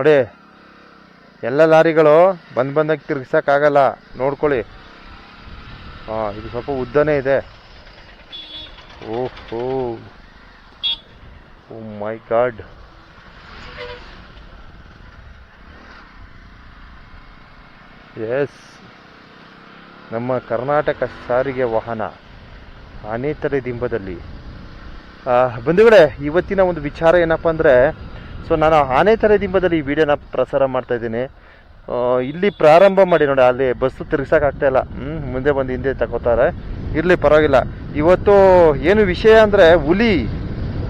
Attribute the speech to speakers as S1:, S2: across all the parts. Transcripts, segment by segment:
S1: ನೋಡಿ, ಎಲ್ಲ ಲಾರಿಗಳು ಬಂದು ಬಂದಾಗ ತಿರ್ಗ್ಸಕ್ಕಾಗಲ್ಲ. ನೋಡ್ಕೊಳ್ಳಿ. ಹಾಂ ಇದು ಸ್ವಲ್ಪ ಉದ್ದನೇ ಇದೆ. ಓಹೋ. Oh my God. ಎಸ್. ನಮ್ಮ ಕರ್ನಾಟಕ ಸಾರಿಗೆ ವಾಹನ ಅನೇತರೆ ದಿಂಬದಲ್ಲಿ ಬಂಧುಗಳೇ, ಇವತ್ತಿನ ಒಂದು ವಿಚಾರ ಏನಪ್ಪ ಅಂದರೆ ಸೊ ನಾನು ಆನೇತರೆ ದಿಂಬದಲ್ಲಿ ಈ ವಿಡಿಯೋನ ಪ್ರಸಾರ ಮಾಡ್ತಾ ಇದ್ದೀನಿ. ಇಲ್ಲಿ ಪ್ರಾರಂಭ ಮಾಡಿ ನೋಡಿ, ಅಲ್ಲಿ ಬಸ್ಸು ತಿರ್ಗ್ಸೋಕ್ಕಾಗ್ತಾ ಇಲ್ಲ. ಹ್ಞೂ ಮುಂದೆ ಬಂದು ಹಿಂದೆ ತಗೋತಾರೆ. ಇರಲಿ, ಪರವಾಗಿಲ್ಲ. ಇವತ್ತು ಏನು ವಿಷಯ ಅಂದರೆ ಹುಲಿ.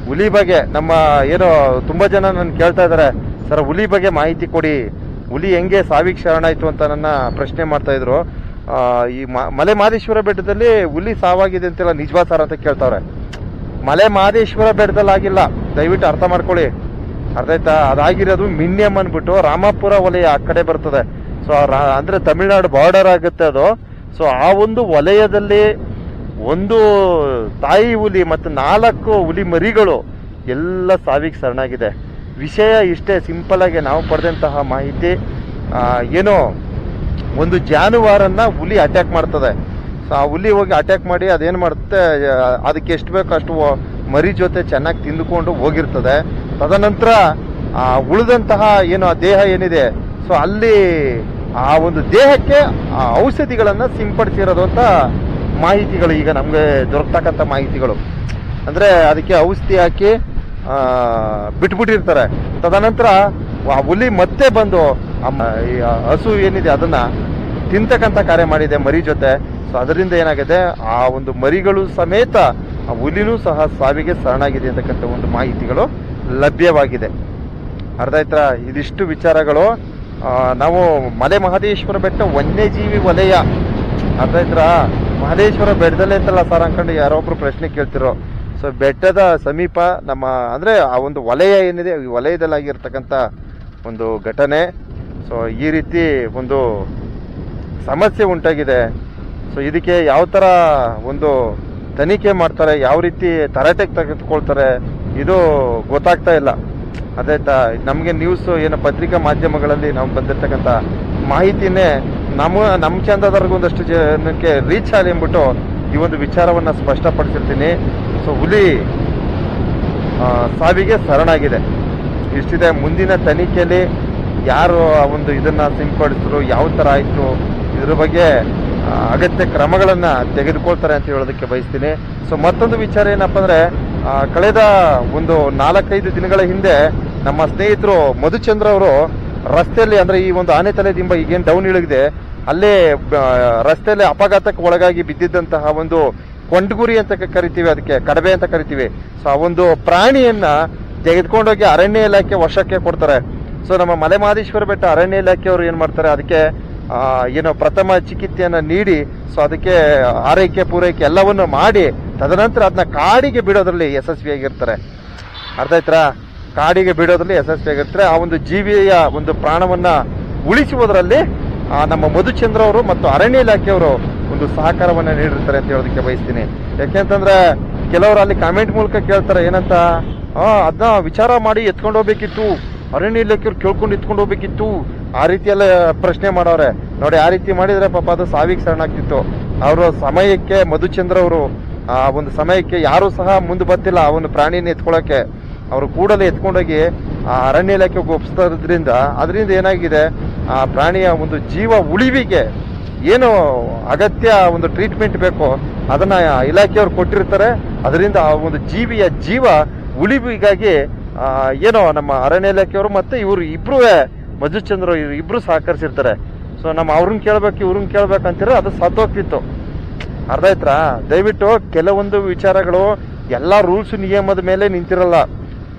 S1: ಹುಲಿ ಬಗ್ಗೆ ನಮ್ಮ ಏನು ತುಂಬ ಜನ ನನ್ನ ಕೇಳ್ತಾ ಇದ್ದಾರೆ ಸರ್, ಹುಲಿ ಬಗ್ಗೆ ಮಾಹಿತಿ ಕೊಡಿ. ಹುಲಿ ಹೆಂಗೆ ಸಾವಿಗೆ ಶರಣಾಯಿತು ಅಂತ ನನ್ನ ಪ್ರಶ್ನೆ ಮಾಡ್ತಾಯಿದ್ರು ಈ ಮಲೆ ಮಹದೇಶ್ವರ ಬೆಟ್ಟದಲ್ಲಿ ಹುಲಿ ಸಾವಾಗಿದೆ ಅಂತೆಲ್ಲ ನಿಜವಾ ಸರ್ ಅಂತ ಕೇಳ್ತಾವ್ರೆ. ಮಲೆ ಮಹದೇಶ್ವರ ಬೆಟ್ಟದಲ್ಲಿ ಆಗಿಲ್ಲ ದಯವಿಟ್ಟು ಅರ್ಥ ಮಾಡ್ಕೊಳ್ಳಿ. ಅರ್ಥ ಅದಾಗಿರೋದು ಮಿನ್ಯಮ್ ಅಂದ್ಬಿಟ್ಟು ರಾಮಾಪುರ ವಲಯ ಆ ಕಡೆ ಬರ್ತದೆ. ಸೊ ಅಂದ್ರೆ ತಮಿಳ್ನಾಡು ಬಾರ್ಡರ್ ಆಗುತ್ತೆ ಅದು. ಸೊ ಆ ಒಂದು ವಲಯದಲ್ಲಿ ಒಂದು ತಾಯಿ ಹುಲಿ ಮತ್ತು ನಾಲ್ಕು ಹುಲಿ ಮರಿಗಳು ಎಲ್ಲ ಸಾವಿಗೆ ಶರಣಾಗಿದೆ. ವಿಷಯ ಇಷ್ಟೇ ಸಿಂಪಲ್ ಆಗಿ ನಾವು ಪಡೆದಂತಹ ಮಾಹಿತಿ. ಏನೋ, ಒಂದು ಜಾನುವಾರನ್ನ ಹುಲಿ ಅಟ್ಯಾಕ್ ಮಾಡ್ತದೆ. ಸೊ ಆ ಹುಲಿ ಹೋಗಿ ಅಟ್ಯಾಕ್ ಮಾಡಿ ಅದೇನು ಮಾಡುತ್ತೆ, ಅದಕ್ಕೆ ಎಷ್ಟು ಬೇಕೋ ಅಷ್ಟು ಮರಿ ಜೊತೆ ಚೆನ್ನಾಗಿ ತಿಂದುಕೊಂಡು ಹೋಗಿರ್ತದೆ. ತದನಂತರ, ಆ, ಉಳಿದಂತಹ ಏನು, ಆ ದೇಹ ಏನಿದೆ, ಸೊ ಅಲ್ಲಿ ಆ ಒಂದು ದೇಹಕ್ಕೆ, ಆ, ಔಷಧಿಗಳನ್ನು ಸಿಂಪಡಿಸಿರೋದು ಅಂತ ಮಾಹಿತಿಗಳು ಈಗ ನಮಗೆ ದೊರಕತಕ್ಕಂಥ ಮಾಹಿತಿಗಳು. ಅಂದರೆ ಅದಕ್ಕೆ ಔಷಧಿ ಹಾಕಿ ಬಿಟ್ಬಿಟ್ಟಿರ್ತಾರೆ. ತದನಂತರ, ಆ, ಹುಲಿ ಮತ್ತೆ ಬಂದು ಹಸು ಏನಿದೆ, ಅದನ್ನ ತಿಂತಕ್ಕಂಥ ಕಾರ್ಯ ಮಾಡಿದೆ ಮರಿ ಜೊತೆ. ಸೊ ಅದರಿಂದ ಏನಾಗಿದೆ, ಆ ಒಂದು ಮರಿಗಳು ಸಮೇತ, ಆ ಹುಲಿನೂ ಸಹ ಸಾವಿಗೆ ಶರಣಾಗಿದೆ ಅಂತಕ್ಕಂಥ ಒಂದು ಮಾಹಿತಿಗಳು. ಲಭ್ಯವಾಗಿದೆ. ಅರ್ಧ ಇದಿಷ್ಟು ವಿಚಾರಗಳು ನಾವು ಮಲೆ ಮಹದೇಶ್ವರ ಬೆಟ್ಟ ವನ್ಯಜೀವಿ ವಲಯ. ಅರ್ಧ ಮಹದೇಶ್ವರ ಬೆಟ್ಟದಲ್ಲೇ ಅಂತಲ್ಲ ಸರ್ ಅನ್ಕೊಂಡು ಯಾರೊಬ್ರು ಪ್ರಶ್ನೆ ಕೇಳ್ತಿರೋ. ಸೊ ಬೆಟ್ಟದ ಸಮೀಪ ನಮ್ಮ, ಅಂದ್ರೆ ಆ ಒಂದು ವಲಯ ಏನಿದೆ, ಈ ವಲಯದಲ್ಲಿ ಆಗಿರ್ತಕ್ಕಂಥ ಒಂದು ಘಟನೆ. ಸೊ ಈ ರೀತಿ ಒಂದು ಸಮಸ್ಯೆ ಉಂಟಾಗಿದೆ. ಸೊ ಇದಕ್ಕೆ ಯಾವ ಥರ ಒಂದು ತನಿಖೆ ಮಾಡ್ತಾರೆ, ಯಾವ ರೀತಿ ತರಾಟೆಗೆ ತೆಗೆದುಕೊಳ್ತಾರೆ ಇದು ಗೊತ್ತಾಗ್ತಾ ಇಲ್ಲ. ಅದೇ ನಮಗೆ ನ್ಯೂಸ್ ಏನು ಪತ್ರಿಕಾ ಮಾಧ್ಯಮಗಳಲ್ಲಿ ನಾವು ಬಂದಿರ್ತಕ್ಕಂಥ ಮಾಹಿತಿನೇ ನಮ್ಮ ನಮ್ಮ ಚಂದದವ್ರಿಗೆ ಒಂದಷ್ಟು ಜನಕ್ಕೆ ರೀಚ್ ಆಗಲಿ ಅಂದ್ಬಿಟ್ಟು ಈ ಒಂದು ವಿಚಾರವನ್ನು ಸ್ಪಷ್ಟಪಡಿಸಿರ್ತೀನಿ. ಸೊ ಹುಲಿ ಸಾವಿಗೆ ಶರಣಾಗಿದೆ. ಇಷ್ಟಿದೆ, ಮುಂದಿನ ತನಿಖೆಯಲ್ಲಿ ಯಾರು ಆ ಒಂದು ಇದನ್ನು ಸಿಂಪಡಿಸಿದ್ರು, ಯಾವ ಥರ ಆಯಿತು, ಇದ್ರ ಬಗ್ಗೆ ಅಗತ್ಯ ಕ್ರಮಗಳನ್ನು ತೆಗೆದುಕೊಳ್ತಾರೆ ಅಂತ ಹೇಳೋದಕ್ಕೆ ಬಯಸ್ತೀನಿ. ಸೊ ಮತ್ತೊಂದು ವಿಚಾರ ಏನಪ್ಪ ಅಂದ್ರೆ ಕಳೆದ ಒಂದು ನಾಲ್ಕೈದು ದಿನಗಳ ಹಿಂದೆ ನಮ್ಮ ಸ್ನೇಹಿತರು ಮಧುಚಂದ್ರ ಅವರು ರಸ್ತೆಯಲ್ಲಿ ಅಂದ್ರೆ ಈ ಒಂದು ಆನೆ ತಲೆ ದಿಂಬ ಈಗೇನು ಡೌನ್ ಇಳಿಗಿದೆ ಅಲ್ಲೇ ರಸ್ತೆಯಲ್ಲಿ ಅಪಘಾತಕ್ಕೆ ಒಳಗಾಗಿ ಬಿದ್ದಿದ್ದಂತಹ ಒಂದು ಕೊಂಡ್ಗುರಿ ಅಂತ ಕರಿತೀವಿ, ಅದಕ್ಕೆ ಕಡಬೆ ಅಂತ ಕರಿತೀವಿ. ಸೊ ಆ ಒಂದು ಪ್ರಾಣಿಯನ್ನ ತೆಗೆದುಕೊಂಡೋಗಿ ಅರಣ್ಯ ಇಲಾಖೆ ವಶಕ್ಕೆ ಕೊಡ್ತಾರೆ. ಸೊ ನಮ್ಮ ಮಲೆ ಮಹದೇಶ್ವರ ಬೆಟ್ಟ ಅರಣ್ಯ ಇಲಾಖೆಯವರು ಏನ್ ಮಾಡ್ತಾರೆ, ಅದಕ್ಕೆ ಏನು ಪ್ರಥಮ ಚಿಕಿತ್ಸೆಯನ್ನ ನೀಡಿ ಸೊ ಅದಕ್ಕೆ ಆರೈಕೆ ಪೂರೈಕೆ ಎಲ್ಲವನ್ನು ಮಾಡಿ ತದನಂತರ ಅದನ್ನ ಕಾಡಿಗೆ ಬಿಡೋದ್ರಲ್ಲಿ ಯಶಸ್ವಿಯಾಗಿರ್ತಾರೆ. ಅರ್ಥ ಆಯ್ತಾ? ಕಾಡಿಗೆ ಬಿಡೋದ್ರಲ್ಲಿ ಯಶಸ್ವಿಯಾಗಿರ್ತಾರೆ. ಆ ಒಂದು ಜೀವಿಯ ಒಂದು ಪ್ರಾಣವನ್ನ ಉಳಿಸುವುದರಲ್ಲಿ ನಮ್ಮ ಮಧುಚಂದ್ರ ಅವರು ಮತ್ತು ಅರಣ್ಯ ಇಲಾಖೆಯವರು ಒಂದು ಸಹಕಾರವನ್ನ ನೀಡಿರ್ತಾರೆ ಅಂತ ಹೇಳೋದಕ್ಕೆ ಬಯಸ್ತೀನಿ. ಯಾಕೆಂತಂದ್ರೆ ಕೆಲವರು ಅಲ್ಲಿ ಕಾಮೆಂಟ್ ಮೂಲಕ ಕೇಳ್ತಾರೆ, ಏನಂತ? ಅದನ್ನ ವಿಚಾರ ಮಾಡಿ ಎತ್ಕೊಂಡು ಹೋಗ್ಬೇಕಿತ್ತು. ಅರಣ್ಯ ಇಲಾಖೆಯವ್ರು ಕೇಳ್ಕೊಂಡು ಎತ್ಕೊಂಡು ಹೋಗ್ಬೇಕಿತ್ತು. ಆ ರೀತಿ ಎಲ್ಲ ಪ್ರಶ್ನೆ ಮಾಡೋರೆ. ನೋಡಿ, ಆ ರೀತಿ ಮಾಡಿದ್ರೆ ಪಾಪ ಅದು ಸಾವಿಗೆ ಶರಣಾಗ್ತಿತ್ತು. ಅವರು ಸಮಯಕ್ಕೆ ಮಧುಚಂದ್ರ ಅವರು ಆ ಒಂದು ಸಮಯಕ್ಕೆ ಯಾರು ಸಹ ಮುಂದೆ ಬತ್ತಿಲ್ಲ ಆ ಒಂದು ಪ್ರಾಣಿನ ಎತ್ಕೊಳ್ಳೋಕೆ ಅವರು ಕೂಡಲೇ ಎತ್ಕೊಂಡೋಗಿ ಆ ಅರಣ್ಯ ಇಲಾಖೆಗೆ ಒಪ್ಪಿಸೋದ್ರಿಂದ ಅದರಿಂದ ಏನಾಗಿದೆ? ಆ ಪ್ರಾಣಿಯ ಒಂದು ಜೀವ ಉಳಿವಿಗೆ ಏನು ಅಗತ್ಯ ಒಂದು ಟ್ರೀಟ್ಮೆಂಟ್ ಬೇಕೋ ಅದನ್ನ ಇಲಾಖೆಯವರು ಕೊಟ್ಟಿರ್ತಾರೆ. ಅದರಿಂದ ಆ ಒಂದು ಜೀವಿಯ ಜೀವ ಉಳಿವಿಗಾಗಿ ಏನೋ ನಮ್ಮ ಅರಣ್ಯ ಇಲಾಖೆಯವರು ಮತ್ತೆ ಇವರು ಇಬ್ರು ಮಧುಚಂದ್ರ ಇವರು ಇಬ್ರು ಸಹಕರಿಸಿರ್ತಾರೆ. ಸೊ ನಮ್ಮ ಅವ್ರನ್ನ ಕೇಳ್ಬೇಕು, ಇವ್ರನ್ನ ಕೇಳ್ಬೇಕಂತೀರ ಅದು ಸತ್ತೋಗ್ತಿತ್ತು. ಅರ್ಥ ಆಯ್ತಾ ದಯವಿಟ್ಟು ಕೆಲವೊಂದು ವಿಚಾರಗಳು, ಎಲ್ಲ ರೂಲ್ಸ್ ನಿಯಮದ ಮೇಲೆ ನಿಂತಿರಲ್ಲ.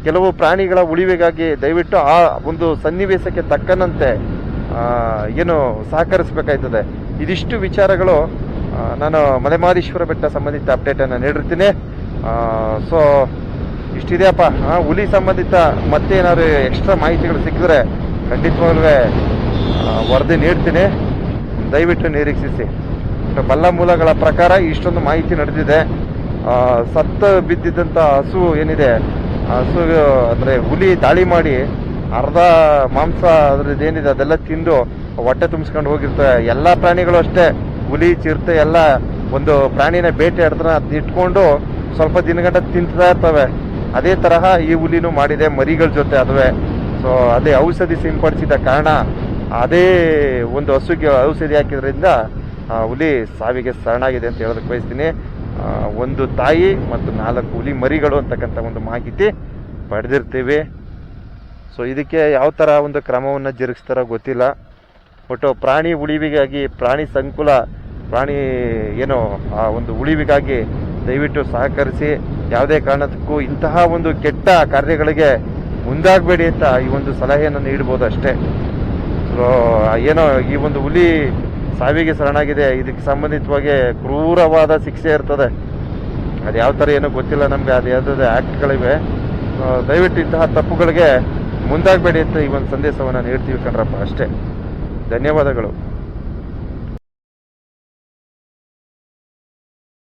S1: ಕೆಲವು ಪ್ರಾಣಿಗಳ ಉಳಿವಿಗಾಗಿ ದಯವಿಟ್ಟು ಆ ಒಂದು ಸನ್ನಿವೇಶಕ್ಕೆ ತಕ್ಕನಂತೆ ಏನು ಸಹಕರಿಸಬೇಕಾಯ್ತದೆ. ಇದಿಷ್ಟು ವಿಚಾರಗಳು ನಾನು ಮಲೆಮಾರೀಶ್ವರ ಬೆಟ್ಟ ಸಂಬಂಧಿತ ಅಪ್ಡೇಟನ್ನು ನೀಡಿರ್ತೀನಿ. ಸೊ ಇಷ್ಟಿದೆಯಪ್ಪ. ಹುಲಿ ಸಂಬಂಧಿತ ಮತ್ತೆ ಏನಾದ್ರು ಎಕ್ಸ್ಟ್ರಾ ಮಾಹಿತಿಗಳು ಸಿಕ್ಕಿದ್ರೆ ಖಂಡಿತವಾಗ್ಲೂ ವರದಿ ನೀಡ್ತೀನಿ. ದಯವಿಟ್ಟು ನಿರೀಕ್ಷಿಸಿ. ಬಲ್ಲ ಮೂಲಗಳ ಪ್ರಕಾರ ಇಷ್ಟೊಂದು ಮಾಹಿತಿ ನಡೆದಿದೆ. ಸತ್ತು ಬಿದ್ದಿದ್ದಂಥ ಹಸು ಏನಿದೆ? ಹಸು, ಅಂದರೆ ಹುಲಿ ದಾಳಿ ಮಾಡಿ ಅರ್ಧ ಮಾಂಸ ಅದ್ರದ್ದು ಏನಿದೆ ಅದೆಲ್ಲ ತಿಂದು ಹೊಟ್ಟೆ ತುಂಬಿಸ್ಕೊಂಡು ಹೋಗಿರ್ತವೆ ಎಲ್ಲ ಪ್ರಾಣಿಗಳು ಅಷ್ಟೇ. ಹುಲಿ, ಚಿರತೆ ಎಲ್ಲ ಒಂದು ಪ್ರಾಣಿನ ಬೇಟೆ ಆಡಿದ್ರೆ ಅದನ್ನ ಇಟ್ಕೊಂಡು ಸ್ವಲ್ಪ ದಿನಗಂಟ ತಿಂತಾ ಇರ್ತವೆ. ಅದೇ ತರಹ ಈ ಹುಲಿನೂ ಮಾಡಿದೆ ಮರಿಗಳ ಜೊತೆ ಅದುವೆ. ಸೊ ಅದೇ ಔಷಧಿ ಸಿಂಪಡಿಸಿದ ಕಾರಣ ಅದೇ ಒಂದು ಹಸುಗೆ ಔಷಧಿ ಹಾಕಿದ್ರಿಂದ ಹುಲಿ ಸಾವಿಗೆ ಶರಣಾಗಿದೆ ಅಂತ ಹೇಳೋದಕ್ಕೆ ಬಯಸ್ತೀನಿ. ಒಂದು ತಾಯಿ ಮತ್ತು ನಾಲ್ಕು ಹುಲಿ ಮರಿಗಳು ಅಂತಕ್ಕಂಥ ಒಂದು ಮಾಹಿತಿ ಪಡೆದಿರ್ತೀವಿ. ಸೊ ಇದಕ್ಕೆ ಯಾವ ಥರ ಒಂದು ಕ್ರಮವನ್ನು ಜರುಗಿಸ್ತಾರೋ ಗೊತ್ತಿಲ್ಲ. ಒಟ್ಟು ಪ್ರಾಣಿ ಉಳಿವಿಗಾಗಿ, ಪ್ರಾಣಿ ಸಂಕುಲ, ಪ್ರಾಣಿ ಏನು, ಆ, ಒಂದು ಉಳಿವಿಗಾಗಿ ದಯವಿಟ್ಟು ಸಹಕರಿಸಿ, ಯಾವುದೇ ಕಾರಣಕ್ಕೂ ಇಂತಹ ಒಂದು ಕೆಟ್ಟ ಕಾರ್ಯಗಳಿಗೆ ಮುಂದಾಗಬೇಡಿ ಅಂತ ಈ ಒಂದು ಸಲಹೆಯನ್ನು ನೀಡ್ಬೋದು ಅಷ್ಟೇ. ಸೊ ಏನೋ ಈ ಒಂದು ಹುಲಿ ಸಾವಿಗೆ ಶರಣಾಗಿದೆ. ಇದಕ್ಕೆ ಸಂಬಂಧಿತವಾಗಿ ಕ್ರೂರವಾದ ಶಿಕ್ಷೆ ಇರ್ತದೆ. ಅದು ಯಾವ ಥರ ಏನೋ ಗೊತ್ತಿಲ್ಲ ನಮಗೆ, ಅದು ಯಾವುದೇ ಆ್ಯಕ್ಟ್ಗಳಿವೆ ದಯವಿಟ್ಟು ಇಂತಹ ತಪ್ಪುಗಳಿಗೆ ಮುಂದಾಗಬೇಡಿ ಅಂತ ಈ ಒಂದು ಸಂದೇಶವನ್ನು ನೀಡ್ತೀವಿ ಕಣ್ರಪ್ಪ, ಅಷ್ಟೇ. ಧನ್ಯವಾದಗಳು.